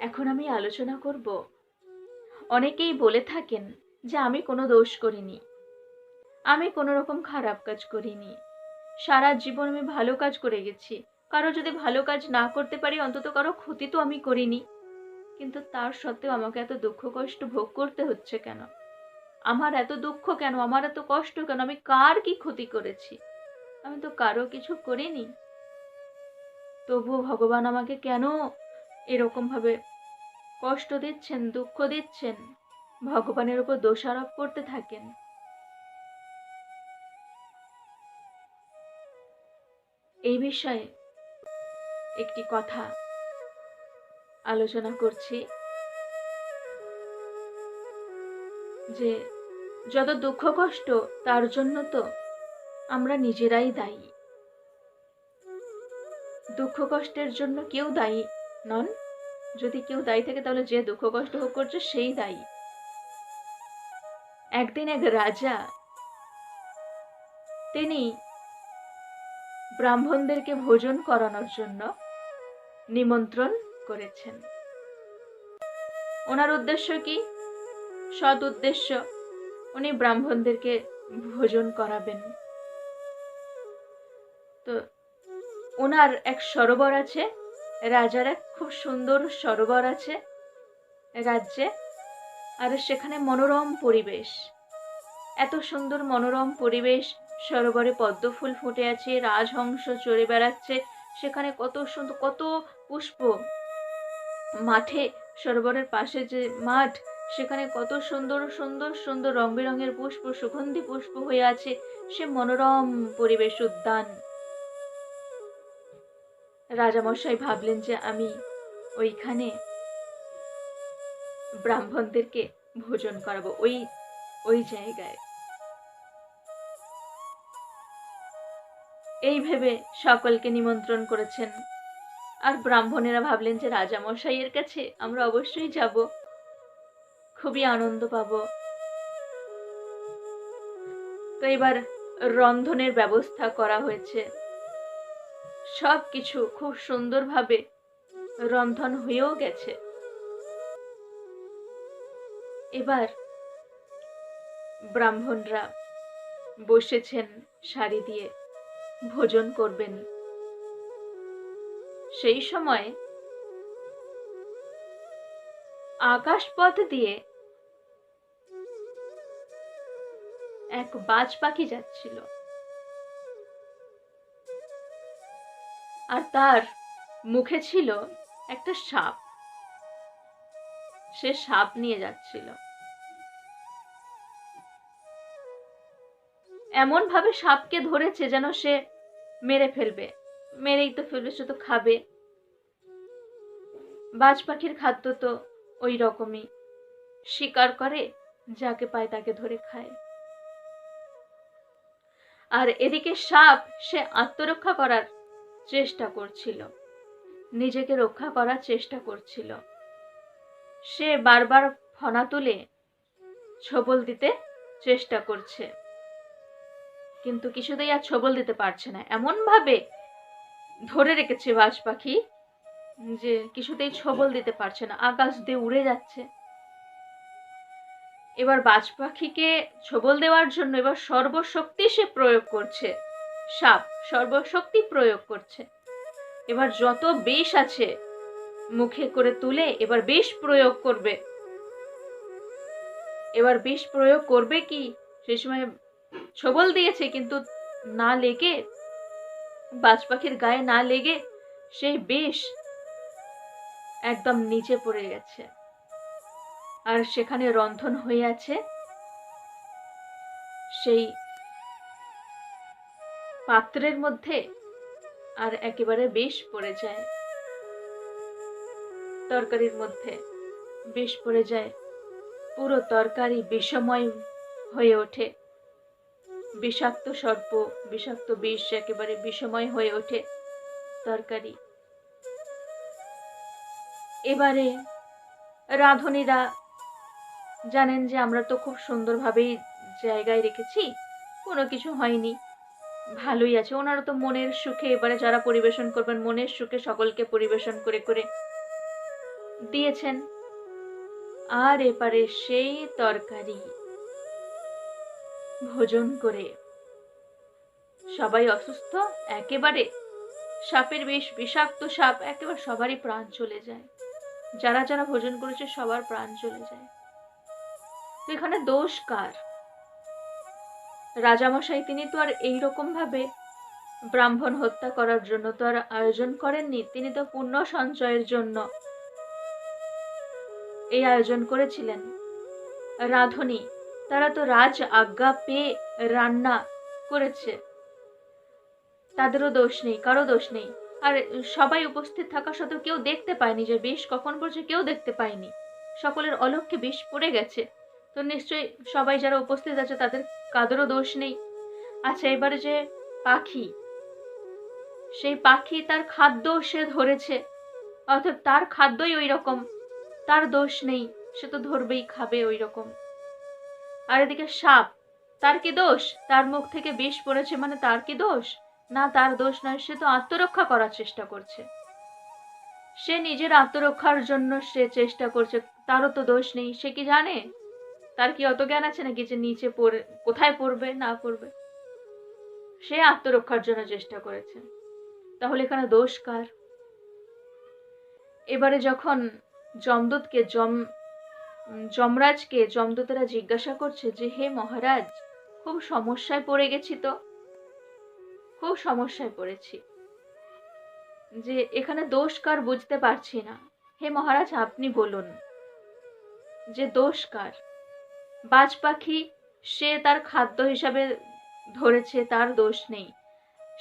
এখন আমি আলোচনা করব। অনেকেই বলে থাকেন যে আমি কোনো দোষ করিনি। আমি কোনো রকম খারাপ কাজ করিনি। সারা জীবন আমি ভালো কাজ করে গেছি। কারও যদি ভালো কাজ না করতে পারি, অন্তত কারও ক্ষতি তো আমি করিনি। কিন্তু তার সত্ত্বেও আমাকে এত দুঃখ কষ্ট ভোগ করতে হচ্ছে কেন? আমার এত দুঃখ কেন? আমার এত কষ্ট কেন? আমি কার কি ক্ষতি করেছি? আমি তো কারও কিছু করিনি। তবুও ভগবান আমাকে কেন এরকম ভাবে কষ্ট দিচ্ছেন, দুঃখ দিচ্ছেন, ভগবানের উপর দোষারোপ করতে থাকেন। এই বিষয়ে একটি কথা আলোচনা করছি, যে যত দুঃখ কষ্ট, তার জন্য তো আমরা নিজেরাই দায়ী। দুঃখ কষ্টের জন্য কেউ দায়ী নন। যদি কেউ দায়ী থাকে তাহলে যে দুঃখ কষ্ট ভোগ করছে, সেই দায়ী। একদিন এক রাজা, তিনি ব্রাহ্মণদেরকে ভোজন করানোর জন্য নিমন্ত্রণ করেছেন। ওনার উদ্দেশ্য কি? সৎ উদ্দেশ্য। উনি ব্রাহ্মণদেরকে ভোজন করাবেন। তো, ওনার এক সরোবর আছে রাজার এক খুব সুন্দর সরোবর আছে রাজ্যে, আর সেখানে মনোরম পরিবেশ। এত সুন্দর মনোরম পরিবেশ, সরোবরে পদ্ম ফুল ফুটে আছে, রাজহংস চড়ে বেড়াচ্ছে, সেখানে কত সুন্দর, কত পুষ্প। মাঠে, সরোবরের পাশে যে মাঠ, সেখানে কত সুন্দর সুন্দর সুন্দর রং বেরঙের পুষ্প, সুগন্ধি পুষ্প হয়ে আছে, সে মনোরম পরিবেশ উদ্যান। রাজামশাই ভাবলেন যে আমি ওইখানে ব্রাহ্মণদেরকে ভোজন করাবো, ওই ওই জায়গায়। এই ভেবে সকলকে নিমন্ত্রণ করেছেন। আর ব্রাহ্মণেরা ভাবলেন যে রাজামশাইয়ের কাছে আমরা অবশ্যই যাব। খুবই আনন্দ পাব। তো এবার রন্ধনের ব্যবস্থা করা হয়েছে। সব কিছু খুব সুন্দরভাবে রন্ধন হয়েও গেছে। এবার ব্রাহ্মণরা বসেছেন শাড়ি দিয়ে, ভোজন করবেন। সেই সময় আকাশপথ দিয়ে এক বাজ পাখি যাচ্ছিল। আর তার মুখে ছিল একটা সাপ। সে সাপ নিয়ে যাচ্ছিল। এমন ভাবে সাপকে ধরেছে যেন সে মেরে ফেলবে। মেরেই তো ফেলবে, সে তো খাবে। বাজ পাখির খাদ্য তো ওই রকমই। শিকার করে, যাকে পায় তাকে ধরে খায়। আর এদিকে সাপ সে আত্মরক্ষা করার চেষ্টা করছিল। নিজেকে রক্ষা করার চেষ্টা করছিল। সে বারবার ফনা তুলে ছবল দিতে চেষ্টা করছে। কিন্তু কিছুতেই আর ছবল দিতে পারছে না। এমন ভাবে ধরে রেখেছে বাজ পাখি যে কিছুতেই ছবল দিতে পারছে না। আকাশ দিয়ে উড়ে যাচ্ছে। এবার বাজ পাখিকে ছবল দেওয়ার জন্য এবার সর্বশক্তি সে প্রয়োগ করছে। সাপ সর্বশক্তি প্রয়োগ করছে। এবার যত বেশ আছে, মুখে করে তুলে এবার বেশ প্রয়োগ করবে। এবার বিষ প্রয়োগ করবে কি? সে সময় ছবল দিয়েছে, কিন্তু না লেগে বাজ পাখির গায়ে না লেগে সেই বেশ একদম নিচে পড়ে গেছে। আর সেখানে রন্ধন হয়ে আছে। সেই পাত্রের মধ্যে আর একেবারে বিষ পড়ে যায়। তরকারির মধ্যে বিষ পড়ে যায়। পুরো তরকারি বিষময় হয়ে ওঠে। বিষাক্ত সর্প, বিষাক্ত বিষ একেবারে বিষময় হয়ে ওঠে তরকারি। এবারে রাঁধুনিরা জানেন যে আমরা তো খুব সুন্দরভাবেই জায়গায় রেখেছি, কোনো কিছু হয়নি। ভালোই আছে। ওনারা তো মনের সুখে এবারে যারা পরিবেশন করবেন, মনের সুখে সকলকে পরিবেশন করে করে দিয়েছেন। আর এপারে সেই তরকারি ভোজন করে সবাই অসুস্থ, একেবারে সাপের বেশ বিষাক্ত সাপ, একেবারে সবারই প্রাণ চলে যায়। যারা যারা ভোজন করেছে, সবার প্রাণ চলে যায়। এখানে দোষ কার? রাজামশাই তিনি তো আর এইরকম ভাবে ব্রাহ্মণ হত্যা করার জন্য তো আর আয়োজন করেননি, তিনি তো পুণ্য সঞ্চয়ের জন্য এই আয়োজন করেছিলেন। রাধুনী, তারা তো রাজ আজ্ঞা পেয়ে রান্না করেছে। তাদেরও দোষ নেই, কারও দোষ নেই। আর সবাই উপস্থিত থাকা সত্ত্বেও কেউ দেখতে পায়নি যে বিষ কখন পড়ছে, কেউ দেখতে পায়নি। সকলের অলক্ষ্যে বিষ পড়ে গেছে। তো নিশ্চয়ই সবাই যারা উপস্থিত আছে, তাদের কাদেরও দোষ নেই। আচ্ছা এবারে যে পাখি। সেই পাখি তার খাদ্য সে ধরেছে। অর্থাৎ তার খাদ্যই ওই রকম তার দোষ নেই। সে তো ধরবেই, খাবে ওই রকম আর এদিকে সাপ, তার কি দোষ? তার মুখ থেকে বিষ পড়েছে মানে তার কি দোষ? না, তার দোষ নয়, সে তো আত্মরক্ষা করার চেষ্টা করছে। সে নিজের আত্মরক্ষার জন্য সে চেষ্টা করছে, তারও তো দোষ নেই। সে কি জানে? তার কি অত জ্ঞান আছে নাকি যে নিচে পড়ে, কোথায় পড়বে, না পড়বে? সে আত্মরক্ষার জন্য চেষ্টা করেছে। তাহলে এখানে দোষ কার? এবারে যখন যমদূতকে যম যমরাজকে যমদূতেরা জিজ্ঞাসা করছে যে, হে মহারাজ, খুব সমস্যায় পড়ে গেছি তো? খুব সমস্যায় পড়েছি। যে এখানে দোষ কার বুঝতে পারছি না। হে মহারাজ, আপনি বলুন। যে দোষ কার? বাজ পাখি, সে তার খাদ্য হিসাবে ধরেছে, তার দোষ নেই।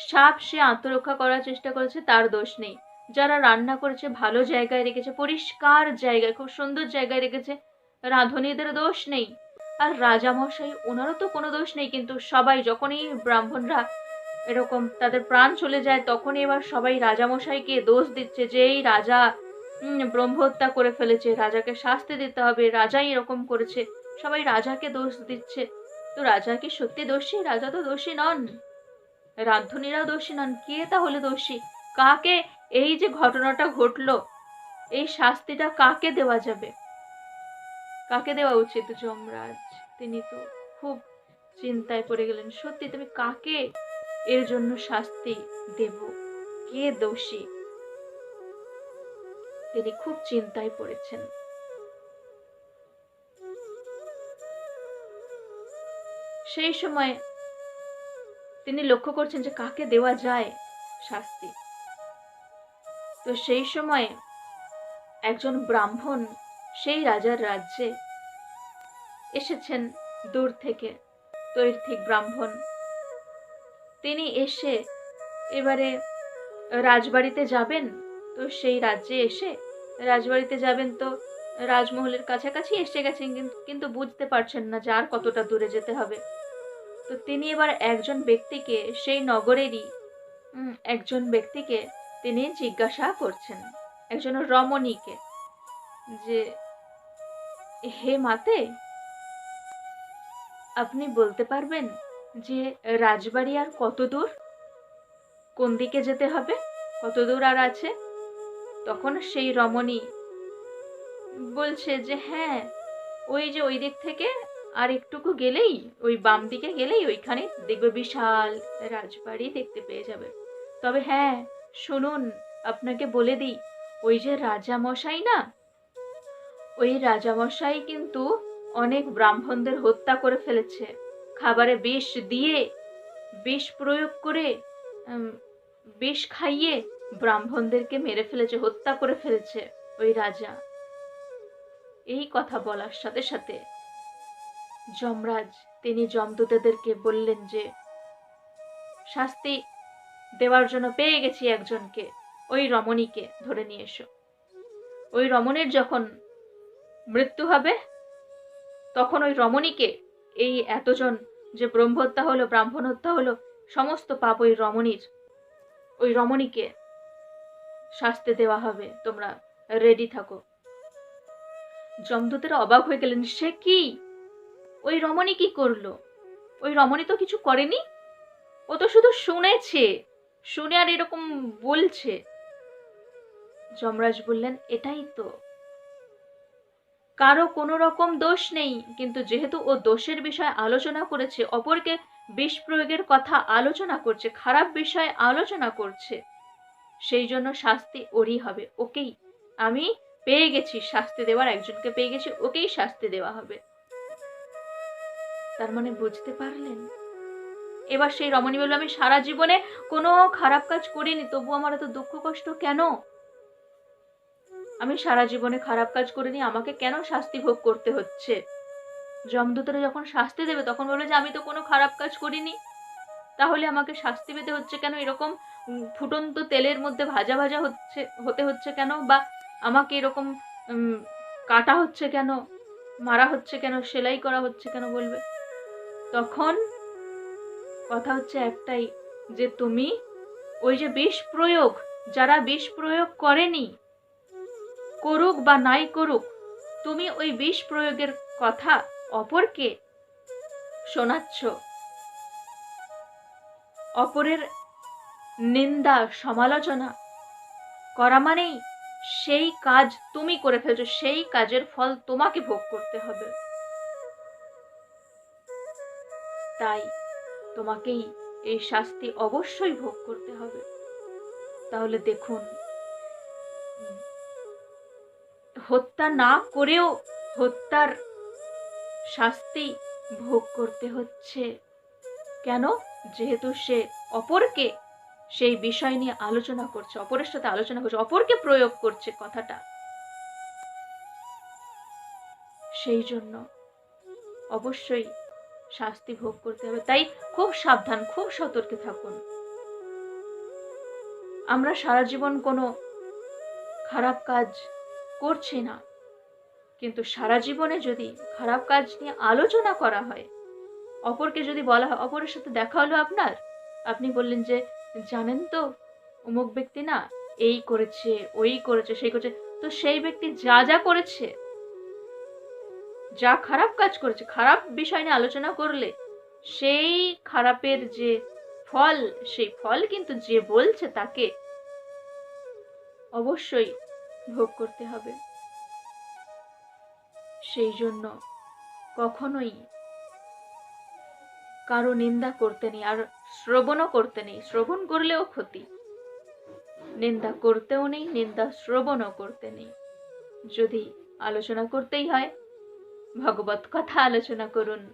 সাপ সে আত্মরক্ষা করার চেষ্টা করেছে, তার দোষ নেই। যারা রান্না করেছে, ভালো জায়গায় রেখেছে, পরিষ্কার জায়গায়, খুব সুন্দর জায়গায় রেখেছে, রাঁধুনিদের দোষ নেই। আর রাজামশাই, ওনারও তো কোনো দোষ নেই, কিন্তু সবাই যখনই ব্রাহ্মণরা এরকম তাদের প্রাণ চলে যায়, তখনই এবার সবাই রাজামশাইকে দোষ দিচ্ছে যে এই রাজা ব্রহ্মহত্যা করে ফেলেছে, রাজাকে শাস্তি দিতে হবে, রাজাই এরকম করেছে। সবাই রাজাকে দোষ দিচ্ছে। তো রাজা কি সত্যি দোষী? রাজা তো দোষী নন। রান্ধনীরাও দোষী নন। কে তাহলে দোষী? কাকে? এই যে ঘটনাটা ঘটলো, এই শাস্তিটা কাকে দেওয়া যাবে? কাকে দেওয়া উচিত যমরাজ? তিনি তো খুব চিন্তায় পড়ে গেলেন। সত্যি তুমি কাকে এর জন্য শাস্তি দেব? কে দোষী? তিনি খুব চিন্তায় পড়েছেন। সেই সময় তিনি লক্ষ্য করছেন যে কাকে দেওয়া যায় শাস্তি। তো সেই সময় একজন ব্রাহ্মণ সেই রাজার রাজ্যে এসেছেন দূর থেকে তৈর্থিক ব্রাহ্মণ। তিনি এসে এবারে রাজবাড়িতে যাবেন? তো সেই রাজ্যে এসে রাজবাড়িতে যাবেন তো রাজমহলের কাছাকাছি এসে গেছেন কিন্তু বুঝতে পারছেন না যে আর কতটা দূরে যেতে হবে। তো তিনি এবার একজন ব্যক্তিকে, সেই নগরেরই একজন ব্যক্তিকে তিনি জিজ্ঞাসা করছেন। একজন রমণীকে যে, হে মাতে, আপনি বলতে পারবেন যে রাজবাড়ি আর কত দূর? কোন দিকে যেতে হবে? কত দূর আর আছে? তখন সেই রমণী বলছে যে হ্যাঁ ওই যে ওই দিক থেকে আর একটুকু গেলেই, ওই বাম দিকে গেলেই ওইখানে দেখবে বিশাল রাজবাড়ি দেখতে পেয়ে যাবে। তবে হ্যাঁ শুনুন, আপনাকে বলে দিই, ওই যে রাজা মশাই না? ওই রাজামশাই কিন্তু অনেক ব্রাহ্মণদের হত্যা করে ফেলেছে। খাবারে বিষ দিয়ে, বিষ প্রয়োগ করে বিষ খাইয়ে ব্রাহ্মণদেরকে মেরে ফেলেছে, হত্যা করে ফেলেছে ওই রাজা। এই কথা বলার সাথে সাথে যমরাজ, তিনি যমদূতেদেরকে বললেন যে, শাস্তি দেওয়ার জন্য পেয়ে গেছি একজনকে, ওই রমণীকে ধরে নিয়ে এসো। ওই রমণীর যখন মৃত্যু হবে, তখন ওই রমণীকে, এই এতজন যে ব্রহ্মহত্যা হলো ব্রাহ্মণ হত্যা হলো, সমস্ত পাপ ওই রমণীর, ওই রমণীকে শাস্তি দেওয়া হবে, তোমরা রেডি থাকো। যমদূতেরা অবাক হয়ে গেলেন, সে কি? ওই রমণী কি করল? ওই রমণী তো কিছু করেনি? ও তো শুধু শুনেছে, শুনে আর এরকম বলছে। যমরাজ বললেন, এটাই তো। কারও কোনো রকম দোষ নেই, কিন্তু যেহেতু ও দোষের বিষয়ে আলোচনা করেছে, অপরকে বিষ প্রয়োগের কথা আলোচনা করছে, খারাপ বিষয়ে আলোচনা করছে, সেই জন্য শাস্তি ওরই হবে, ওকেই। আমি পেয়ে গেছি শাস্তি দেওয়ার, একজনকে পেয়ে গেছি, ওকেই শাস্তি দেওয়া হবে। তার মানে বুঝতে পারলেন? এবার সেই রমণী বলল, আমি সারা জীবনে কোনো খারাপ কাজ করিনি তবু আমার এত দুঃখ কষ্ট কেন? আমি সারা জীবনে খারাপ কাজ করিনি, আমাকে কেন শাস্তি ভোগ করতে হচ্ছে? যমদূতরা যখন শাস্তি দেবে, তখন বলবে যে, আমি তো কোনো খারাপ কাজ করিনি। তাহলে আমাকে শাস্তি পেতে হচ্ছে কেন? এরকম ফুটন্ত তেলের মধ্যে ভাজা ভাজা হচ্ছে, হতে হচ্ছে কেন? বা আমাকে এরকম কাটা হচ্ছে কেন? মারা হচ্ছে কেন? সেলাই করা হচ্ছে কেন? বলবে। তখন কথা হচ্ছে একটাই, যে তুমি ওই যে বিষ প্রয়োগ, যারা বিষ প্রয়োগ করেনি, করুক বা নাই করুক, তুমি ওই বিষ প্রয়োগের কথা অপরকে শোনাচ্ছ। অপরের নিন্দা, সমালোচনা করা মানেই সেই কাজ তুমি করে ফেলছো, সেই কাজের ফল তোমাকে ভোগ করতে হবে। তাই তোমাকেই এই শাস্তি অবশ্যই ভোগ করতে হবে। তাহলে দেখুন, হত্যা না করেও হত্যার শাস্তি ভোগ করতে হচ্ছে। কেন? যেহেতু সে অপরকে সেই বিষয় নিয়ে আলোচনা করছে, অপরের সাথে আলোচনা করছে, অপরকে প্রয়োগ করছে কথাটা। সেই জন্য অবশ্যই শাস্তি ভোগ করতে হবে। তাই খুব সাবধান, খুব সতর্কে থাকুন। আমরা সারা জীবন কোনো খারাপ কাজ করছি না। কিন্তু সারা জীবনে যদি খারাপ কাজ নিয়ে আলোচনা করা হয়, অপরকে যদি বলা হয়, অপরের সাথে দেখা হলো আপনার? আপনি বললেন যে, জানেন তো, অমুক ব্যক্তি না, এই করেছে, ওই করেছে, সেই করেছে। তো সেই ব্যক্তি যা যা করেছে যা খারাপ কাজ করেছে, খারাপ বিষয় নিয়ে আলোচনা করলে, সেই খারাপের যে ফল, সেই ফল কিন্তু যে বলছে তাকে অবশ্যই ভোগ করতে হবে। সেই জন্য কখনোই কারও নিন্দা করতে নেই আর শ্রবণও করতে নেই। শ্রবণ করলেও ক্ষতি। নিন্দা করতেও নেই, নিন্দা শ্রবণও করতে নেই। যদি আলোচনা করতেই হয় ভগবত কথা আলোচনা করুন,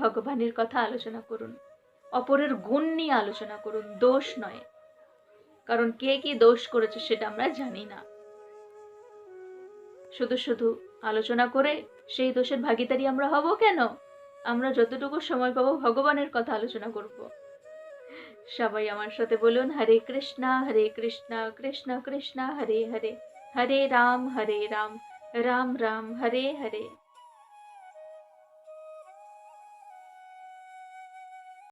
ভগবানের কথা আলোচনা করুন, অপরের গুণ নিয়ে আলোচনা করুন, দোষ নয়। কারণ কে কি দোষ করেছে সেটা আমরা জানি না। শুধু শুধু আলোচনা করে সেই দোষের ভাগিদারি আমরা হব কেন? আমরা যতটুকু সময় পাবো ভগবানের কথা আলোচনা করব। সবাই আমার সাথে বলুন, হরে কৃষ্ণা হরে কৃষ্ণা, কৃষ্ণ কৃষ্ণ, হরে হরে হরে রাম হরে রাম রাম রাম, হরে হরে।